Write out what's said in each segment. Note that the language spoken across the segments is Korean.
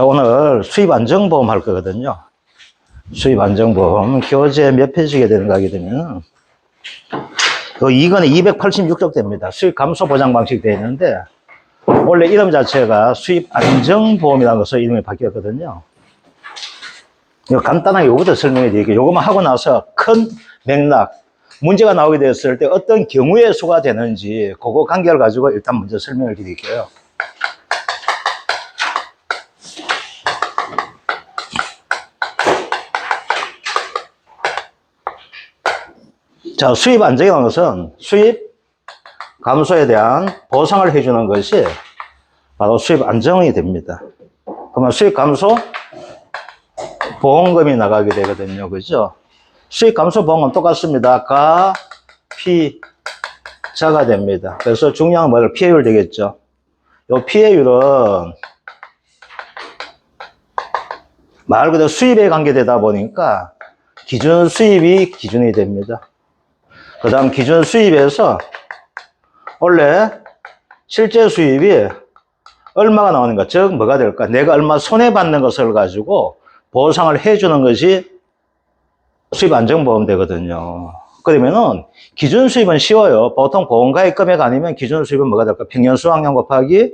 자, 오늘 수입 안정보험 할 거거든요. 수입 안정보험 교재 몇 페이지게 되는가 하게 되면 그 2권에 286쪽 됩니다. 수입 감소 보장 방식 되어 있는데 원래 이름 자체가 수입 안정보험이라는 것으로 이름이 바뀌었거든요. 간단하게 요거부터 설명해 드릴게요. 요거만 하고 나서 큰 맥락, 문제가 나오게 되었을 때 어떤 경우에 수가 되는지 그거 관계를 가지고 일단 먼저 설명을 드릴게요. 자, 수입 안정이라는 것은 수입 감소에 대한 보상을 해주는 것이 바로 수입 안정이 됩니다. 그러면 수입 감소 보험금이 나가게 되거든요. 그죠? 수익 감소 보험은 똑같습니다. 가, 피, 자가 됩니다. 그래서 중요한 건? 피해율 되겠죠. 요 피해율은 말 그대로 수입에 관계되다 보니까 기준 수입이 기준이 됩니다. 그 다음 기준 수입에서 원래 실제 수입이 얼마가 나오는가, 즉 뭐가 될까? 내가 얼마 손해받는 것을 가지고 보상을 해주는 것이 수입 안정보험 되거든요. 그러면은 기준 수입은 쉬워요. 보통 보험가입 금액 아니면 기준 수입은 뭐가 될까? 평년 수확량 곱하기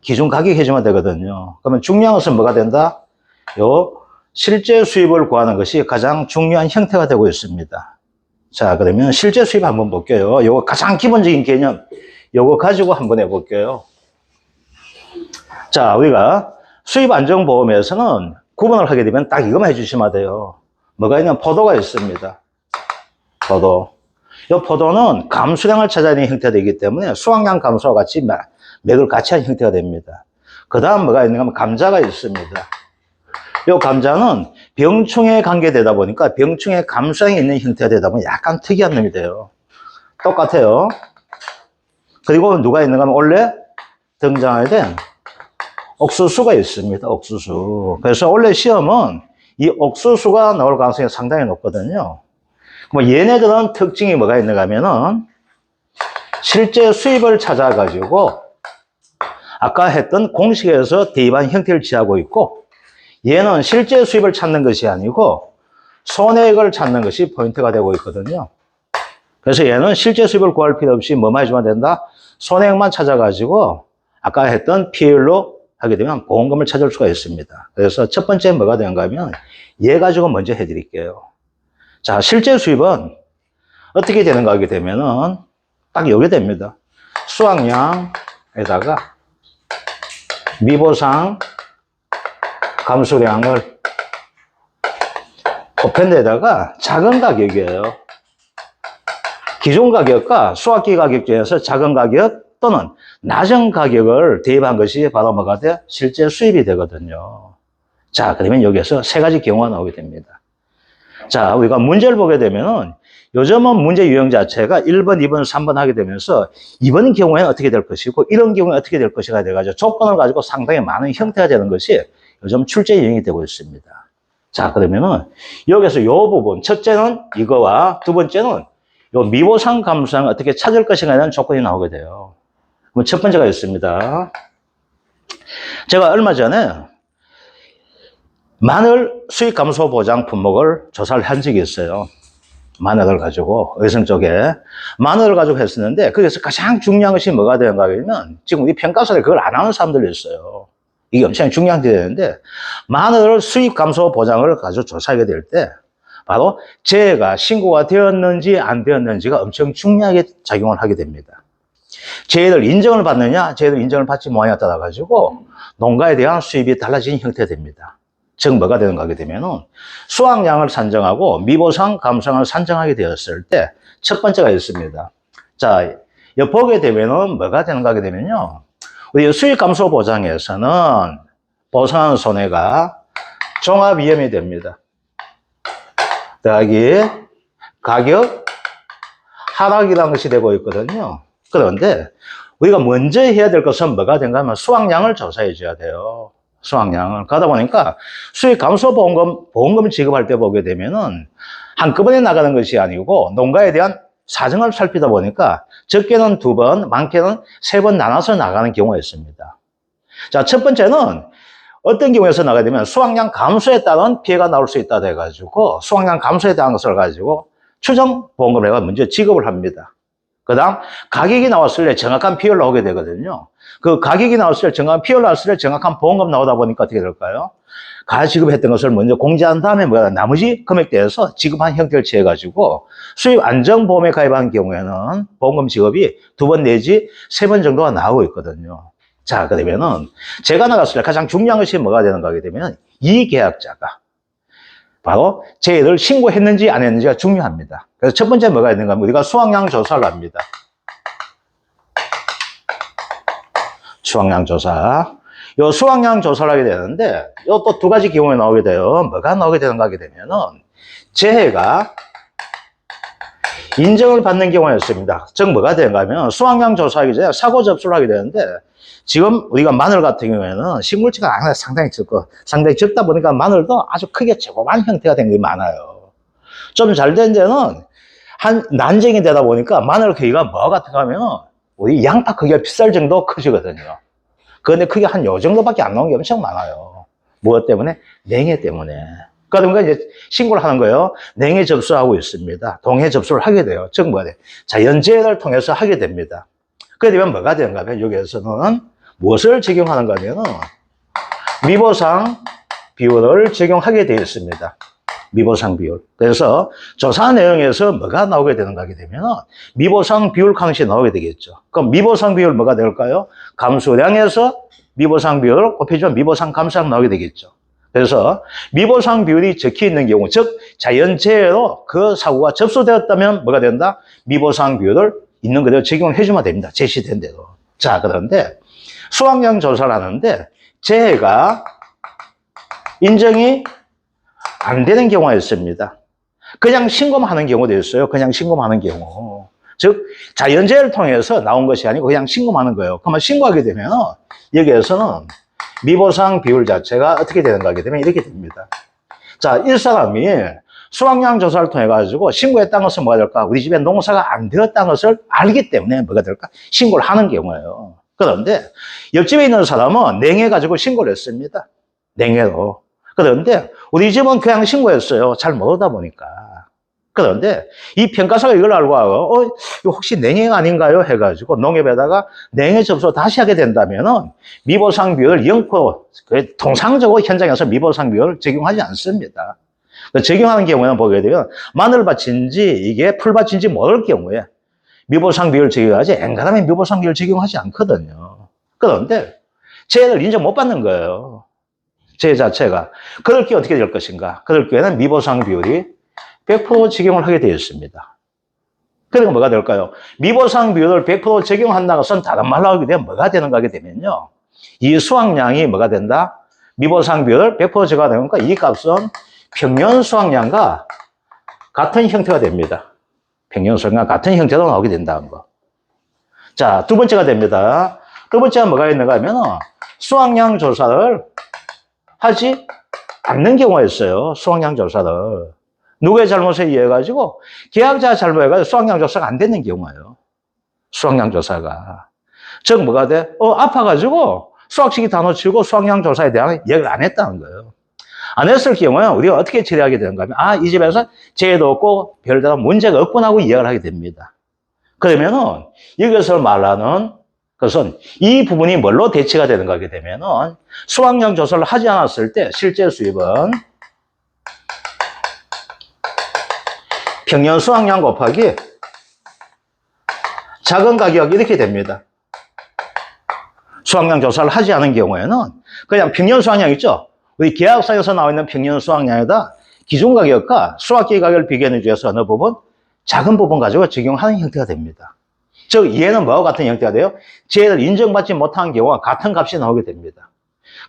기준 가격 해주면 되거든요. 그러면 중요한 것은 뭐가 된다? 요 실제 수입을 구하는 것이 가장 중요한 형태가 되고 있습니다. 자, 그러면 실제 수입 한번 볼게요. 요거 가장 기본적인 개념. 요거 가지고 한번 해볼게요. 자, 우리가 수입 안정보험에서는 구분을 하게 되면 딱 이것만 해주시면 돼요. 뭐가 있냐면 포도가 있습니다. 포도. 이 포도는 감수량을 찾아내는 형태가 되기 때문에 수확량 감소와 같이 매- 맥을 같이 한 형태가 됩니다. 그 다음 뭐가 있는가 하면 감자가 있습니다. 이 감자는 병충해에 관계되다 보니까 병충해 감수량이 있는 형태가 되다 보니 약간 특이한 놈이 돼요. 똑같아요. 그리고 누가 있는가 하면 원래 등장하게 된 옥수수가 있습니다. 옥수수. 그래서 원래 시험은 이 옥수수가 나올 가능성이 상당히 높거든요. 뭐 얘네들은 특징이 뭐가 있는가 하면은 실제 수입을 찾아가지고 아까 했던 공식에서 대입한 형태를 취하고 있고 얘는 실제 수입을 찾는 것이 아니고 손해액을 찾는 것이 포인트가 되고 있거든요. 그래서 얘는 실제 수입을 구할 필요 없이 뭐만 해주면 된다? 손해액만 찾아가지고 아까 했던 피해율로 하게 되면 보험금을 찾을 수가 있습니다. 그래서 첫 번째 뭐가 되는가 하면 얘 가지고 먼저 해드릴게요. 자, 실제 수입은 어떻게 되는가 하게 되면은 딱 여기 됩니다. 수확량에다가 미보상 감수량을 곱한 데다가 작은 가격이에요. 기존 가격과 수확기 가격 중에서 작은 가격 또는 낮은 가격을 대입한 것이 바로 뭐가 돼? 실제 수입이 되거든요. 자, 그러면 여기서 세 가지 경우가 나오게 됩니다. 자, 우리가 문제를 보게 되면은 요즘은 문제 유형 자체가 1번, 2번, 3번 하게 되면서 이번 경우에는 어떻게 될 것이고 이런 경우에 어떻게 될 것이가 돼가지고 조건을 가지고 상당히 많은 형태가 되는 것이 요즘 출제 유형이 되고 있습니다. 자, 그러면은 여기서 요 부분, 첫째는 이거와 두 번째는 요 미보상 감수상 어떻게 찾을 것인가에 대한 조건이 나오게 돼요. 그럼 첫 번째가 있습니다. 제가 얼마 전에 마늘 수익 감소 보장 품목을 조사를 한 적이 있어요. 마늘을 가지고 의성 쪽에 마늘을 가지고 했었는데 거기서 가장 중요한 것이 뭐가 되는가 하면 지금 우리 평가사에 그걸 안 하는 사람들이 있어요. 이게 엄청 중요한 게 되는데 마늘 수입 감소 보장을 가지고 조사하게 될 때 바로 재해가 신고가 되었는지 안 되었는지가 엄청 중요하게 작용을 하게 됩니다. 재해를 인정을 받느냐, 재해를 인정을 받지 못하냐에 따라 가지고 농가에 대한 수입이 달라지는 형태가 됩니다. 즉 뭐가 되는가 하게 되면은 수확량을 산정하고 미보상, 감상을 산정하게 되었을 때 첫 번째가 있습니다. 자, 여 보게 되면은 뭐가 되는가 하게 되면요. 수익 감소 보장에서는 보상하는 손해가 종합 위험이 됩니다. 더하기 가격 하락이라는 것이 되고 있거든요. 그런데 우리가 먼저 해야 될 것은 뭐가 된가 하면 수확량을 조사해 줘야 돼요. 수확량을. 가다 보니까 수익 감소 보험금, 보험금 지급할 때 보게 되면은 한꺼번에 나가는 것이 아니고 농가에 대한 사정을 살피다 보니까 적게는 두 번, 많게는 세 번 나눠서 나가는 경우가 있습니다. 자, 첫 번째는 어떤 경우에서 나가게 되면 수확량 감소에 따른 피해가 나올 수 있다 해가지고 수확량 감소에 대한 것을 가지고 추정 보험금을 내가 먼저 지급을 합니다. 그 다음 가격이 나왔을 때 정확한 비율 나오게 되거든요. 그 가격이 나왔을 때 정확한 비율 나왔을 때 정확한 보험금 나오다 보니까 어떻게 될까요? 가 지급했던 것을 먼저 공제한 다음에 뭐야 나머지 금액대에서 지급한 형태를 취해가지고 수입 안정보험에 가입한 경우에는 보험금 지급이 두 번 내지 세 번 정도가 나오고 있거든요. 자, 그러면은 제가 나갔을 때 가장 중요한 것이 뭐가 되는가 하게 되면 이 계약자가 바로 재해를 신고했는지 안 했는지가 중요합니다. 그래서 첫 번째 뭐가 있는가 하면 우리가 수확량 조사를 합니다. 수확량 조사. 요 수확량 조사를 하게 되는데 요 또 두 가지 경우에 나오게 돼요. 뭐가 나오게 되는가 하게 되면은 재해가 인정을 받는 경우가 있습니다. 즉 뭐가 되는가 하면 수확량 조사하기 전에 사고 접수를 하게 되는데 지금 우리가 마늘 같은 경우에는 식물치가 상당히 적고 상당히 적다 보니까 마늘도 아주 크게 조그만 형태가 된 게 많아요. 좀 잘 된 데는 한 난쟁이 되다 보니까 마늘 크기가 뭐 같은가 하면 우리 양파 크기가 비쌀 정도 커지거든요. 그런데 크게 한 요 정도밖에 안 나온 게 엄청 많아요. 무엇 때문에? 냉해 때문에. 그러니까 이제 신고를 하는 거예요. 냉해 접수하고 있습니다. 동해 접수를 하게 돼요. 즉 뭐가 돼? 자 연재해를 통해서 하게 됩니다. 그래 되면 뭐가 되는가 하면 여기에서는 무엇을 적용하는가 하면은 미보상 비율을 적용하게 되어 있습니다. 미보상 비율. 그래서 조사 내용에서 뭐가 나오게 되는가 하게 되면 미보상 비율 강시 나오게 되겠죠. 그럼 미보상 비율 뭐가 될까요? 감수량에서 미보상 비율을 곱해주면 미보상 감수량 나오게 되겠죠. 그래서 미보상 비율이 적혀 있는 경우, 즉 자연재해로 그 사고가 접수되었다면 뭐가 된다? 미보상 비율을 있는 그대로 적용을 해주면 됩니다. 제시된 대로. 자, 그런데 수확량 조사를 하는데 재해가 인정이 안 되는 경우가 있습니다. 그냥 신고만 하는 경우도 있어요. 그냥 신고만 하는 경우. 즉, 자연재해를 통해서 나온 것이 아니고 그냥 신고만 하는 거예요. 그러면 신고하게 되면 여기에서는 미보상 비율 자체가 어떻게 되는가 하게 되면 이렇게 됩니다. 자, 이 사람이 수확량 조사를 통해 가지고 신고했다는 것은 뭐가 될까? 우리 집에 농사가 안 되었다는 것을 알기 때문에 뭐가 될까? 신고를 하는 경우예요. 그런데 옆집에 있는 사람은 냉해 가지고 신고를 했습니다. 냉해로. 그런데 우리 집은 그냥 신고했어요. 잘 모르다 보니까. 그런데 이 평가사가 이걸 알고 하고, 어, 혹시 냉해가 아닌가요? 해가지고 농협에다가 냉해 접수 다시 하게 된다면은 미보상 비율 0%, 그 통상적으로 현장에서 미보상 비율을 적용하지 않습니다. 그 적용하는 경우에는 보게 되면 마늘밭인지 이게 풀밭인지 모를 경우에 미보상 비율 적용하지 엔간하면 미보상 비율 적용하지 않거든요. 그런데 재해를 인정 못 받는 거예요. 재해 자체가. 그럴 게 어떻게 될 것인가? 그럴 경우에는 미보상 비율이 100% 적용을 하게 되어 있습니다. 그러니까 뭐가 될까요? 미보상 비율을 100% 적용한다는 것은 다른 말로 하게 되면 뭐가 되는가 하게 되면요. 이 수확량이 뭐가 된다? 미보상 비율을 100% 적용하니까 이 값은 평년 수확량과 같은 형태가 됩니다. 평년 수확량 같은 형태로 나오게 된다는 거. 자, 두 번째가 됩니다. 두 번째가 뭐가 있는가 하면 수확량 조사를 하지 않는 경우가 있어요. 수확량 조사를. 누구의 잘못에 의해 가지고 계약자 잘못해 가지고 수확량 조사가 안 되는 경우예요. 수확량 조사가. 즉 뭐가 돼? 어, 아파 가지고 수학식이 다 놓치고 수확량 조사에 대한 얘기를 안 했다는 거예요. 안 했을 경우에 우리가 어떻게 처리하게 되는가 하면 아, 이 집에서 재해도 없고 별다른 문제가 없구나 하고 이야기를 하게 됩니다. 그러면은 이것을 말하는 것은 이 부분이 뭘로 대치가 되는가 하게 되면은 수확량 조사를 하지 않았을 때 실제 수입은 평년 수확량 곱하기 작은 가격 이렇게 됩니다. 수확량 조사를 하지 않은 경우에는 그냥 평년 수확량 있죠? 우리 계약서에서 나와 있는 평년 수확량에다 기준 가격과 수확기 가격을 비교하는 중에서 어느 부분? 작은 부분 가지고 적용하는 형태가 됩니다. 즉, 얘는 뭐와 같은 형태가 돼요? 재해를 인정받지 못한 경우와 같은 값이 나오게 됩니다.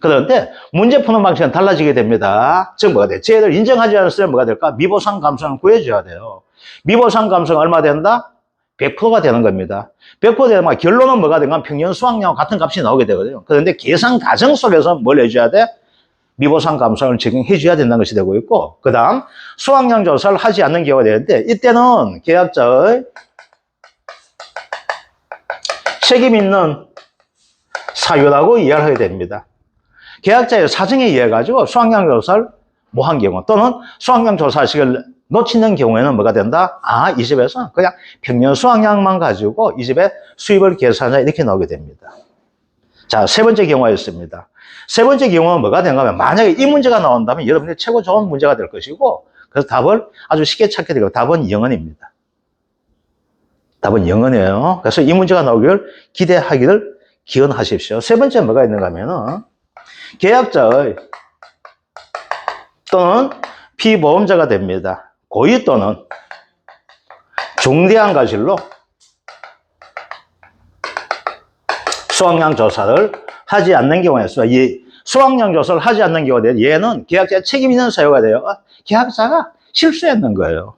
그런데 문제 푸는 방식은 달라지게 됩니다. 즉, 뭐가 돼? 재해를 인정하지 않았으면 뭐가 될까? 미보상 감성을 구해줘야 돼요. 미보상 감성 얼마 된다? 100%가 되는 겁니다. 100% 되면 결론은 뭐가 된가? 평년 수확량과 같은 값이 나오게 되거든요. 그런데 계산 과정 속에서 뭘 해줘야 돼? 미보상 감성을 적용해 줘야 된다는 것이 되고 있고, 그 다음, 수확량 조사를 하지 않는 경우가 되는데, 이때는 계약자의 책임 있는 사유라고 이해를 하게 됩니다. 계약자의 사정에 의해 가지고 수확량 조사를 못한 경우 또는 수확량 조사식을 놓치는 경우에는 뭐가 된다? 아, 이 집에서 그냥 평년 수확량만 가지고 이 집에 수입을 계산하자 이렇게 나오게 됩니다. 자, 세 번째 경우가 있습니다. 세 번째 경우는 뭐가 되는가 하면 만약에 이 문제가 나온다면 여러분들이 최고 좋은 문제가 될 것이고 그래서 답을 아주 쉽게 찾게 되고 답은 영언입니다. 답은 영언이에요. 그래서 이 문제가 나오기를 기대하기를 기원하십시오. 세 번째 뭐가 있는가 하면은 계약자의 또는 피보험자가 됩니다. 고의 또는 중대한 과실로 수확량 조사를 하지 않는 경우에 있어. 이 수확량 조사를 하지 않는 경우에 얘는 계약자의 책임 있는 사유가 돼요. 아, 계약자가 실수했는 거예요.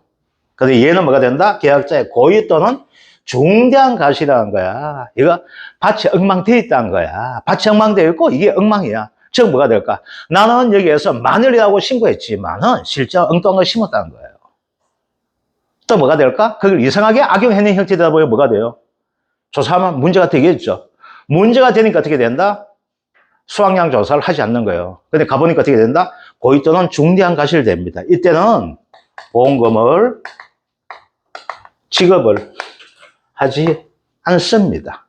그래서 얘는 뭐가 된다? 계약자의 고의 또는 중대한 과실이라는 거야. 이거 밭이 엉망되어 있다는 거야. 밭이 엉망되어 있고 이게 엉망이야. 즉 뭐가 될까? 나는 여기에서 마늘이라고 신고했지만은 실제 엉뚱한 걸 심었다는 거예요. 또 뭐가 될까? 그걸 이상하게 악용해낸 형태다 보면 뭐가 돼요? 조사하면 문제가 되겠죠. 문제가 되니까 어떻게 된다? 수확량 조사를 하지 않는 거예요. 근데 가보니까 어떻게 된다? 고의 또는 중대한 과실이 됩니다. 이때는 보험금을 지급을 하지 않습니다.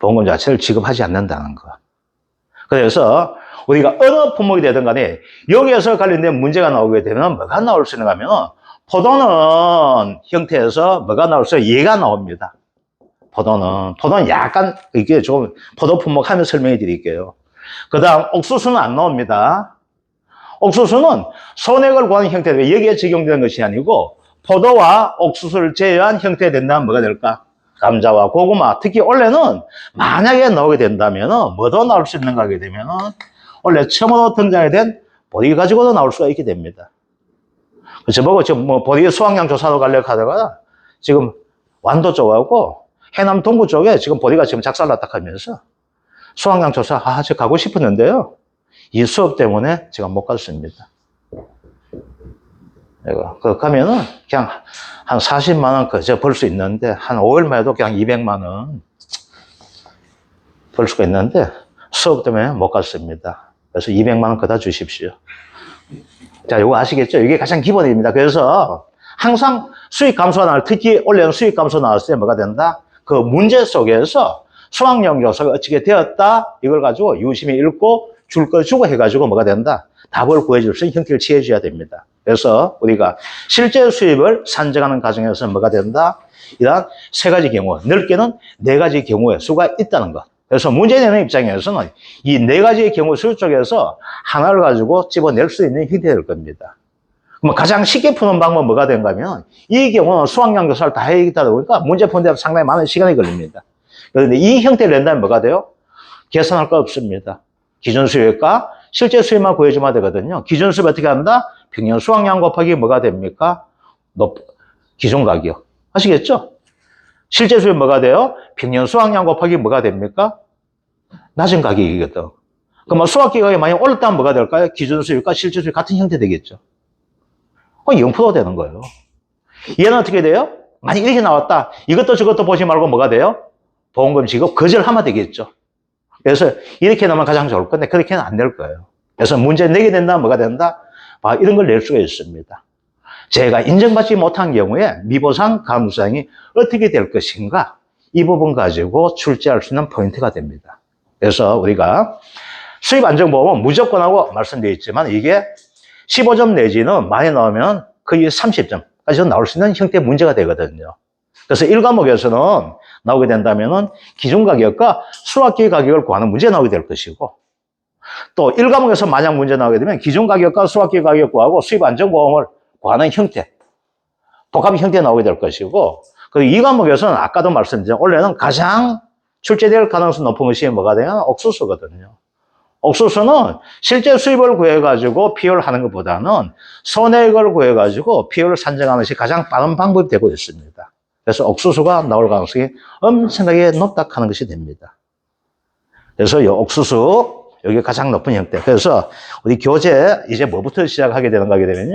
보험금 자체를 지급하지 않는다는 거. 그래서 우리가 어느 품목이 되든 간에 여기에서 관련된 문제가 나오게 되면 뭐가 나올 수 있는가 하면 포도는 형태에서 뭐가 나올 수? 얘가 나옵니다. 포도는 포도는 약간 이게 좀 포도 품목 하면 설명해 드릴게요. 그 다음 옥수수는 안 나옵니다. 옥수수는 손해를 구하는 형태로 여기에 적용되는 것이 아니고 포도와 옥수수를 제외한 형태가 된다면 뭐가 될까? 감자와 고구마, 특히 원래는 만약에 나오게 된다면 뭐도 나올 수 있는가 하게 되면 원래 처음으로 등장하게 된 보리 가지고도 나올 수가 있게 됩니다. 그래서 보고 지금 뭐 보리 수확량 조사도 가려고 하다가 지금 완도 쪽하고 해남 동구 쪽에 지금 보리가 지금 작살났다 하면서 수확량 조사 아, 저 가고 싶었는데요. 이 수업 때문에 제가 못 갔습니다. 이거, 그 가면은 그냥 한 40만 원 그저 벌 수 있는데, 한 5일만 해도 그냥 200만 원 벌 수가 있는데, 수업 때문에 못 갔습니다. 그래서 200만 원 그다 주십시오. 자, 이거 아시겠죠? 이게 가장 기본입니다. 그래서 항상 수익 감소가 나올, 특히 올해는 수익 감소 나왔을 때 뭐가 된다? 그 문제 속에서 수학령 요소가 어떻게 되었다? 이걸 가지고 유심히 읽고 줄 거 주고 해가지고 뭐가 된다? 답을 구해줄 수 있는 형태를 취해줘야 됩니다. 그래서 우리가 실제 수입을 산정하는 과정에서 뭐가 된다? 이러한 세 가지 경우, 넓게는 네 가지 경우의 수가 있다는 것. 그래서 문제 내는 입장에서는 이 네 가지의 경우 수 쪽에서 하나를 가지고 집어낼 수 있는 형태가 될 겁니다. 그럼 가장 쉽게 푸는 방법은 뭐가 된가 하면 이 경우는 수학량 조사를 다 해야겠다 보니까 문제 푸는데 상당히 많은 시간이 걸립니다. 그런데 이 형태를 낸다면 뭐가 돼요? 계산할 거 없습니다. 기준 수입과 실제 수입만 구해주면 되거든요. 기준 수입 어떻게 한다? 평년 수확량 곱하기 뭐가 됩니까? 높, 기존 가격. 아시겠죠? 실제 수입 뭐가 돼요? 평년 수확량 곱하기 뭐가 됩니까? 낮은 가격이거든. 그럼 수확 기간이 만약 올랐다면 뭐가 될까요? 기준 수입과 실제 수입 같은 형태 되겠죠. 그0% 되는 거예요. 얘는 어떻게 돼요? 만약 이렇게 나왔다. 이것도 저것도 보지 말고 뭐가 돼요? 보험금 지급 거절하면 되겠죠. 그래서 이렇게 나면 가장 좋을 건데 그렇게는 안 될 거예요. 그래서 문제 내게 된다 뭐가 된다? 아, 이런 걸 낼 수가 있습니다. 제가 인정받지 못한 경우에 미보상 감수상이 어떻게 될 것인가 이 부분 가지고 출제할 수 있는 포인트가 됩니다. 그래서 우리가 수입 안정보험은 무조건 하고 말씀되어 있지만 이게 15점 내지는 많이 나오면 거의 30점까지 나올 수 있는 형태의 문제가 되거든요. 그래서 1과목에서는 나오게 된다면은 기준 가격과 수학기 가격을 구하는 문제 나오게 될 것이고 또 1과목에서 만약 문제 나오게 되면 기준 가격과 수학기 가격 구하고 수입 안정보험을 구하는 형태 복합 형태 나오게 될 것이고 그리고 2과목에서는 아까도 말씀드린 원래는 가장 출제될 가능성 높은 것이 뭐가 되냐 옥수수거든요. 옥수수는 실제 수입을 구해가지고 피요를 하는 것보다는 손해액을 구해가지고 피요를 산정하는 것이 가장 빠른 방법이 되고 있습니다. 그래서 옥수수가 나올 가능성이 엄청나게 높다 하는 것이 됩니다. 그래서 이 옥수수, 여기 가장 높은 형태. 그래서 우리 교재 이제 뭐부터 시작하게 되는가 하게 되면요.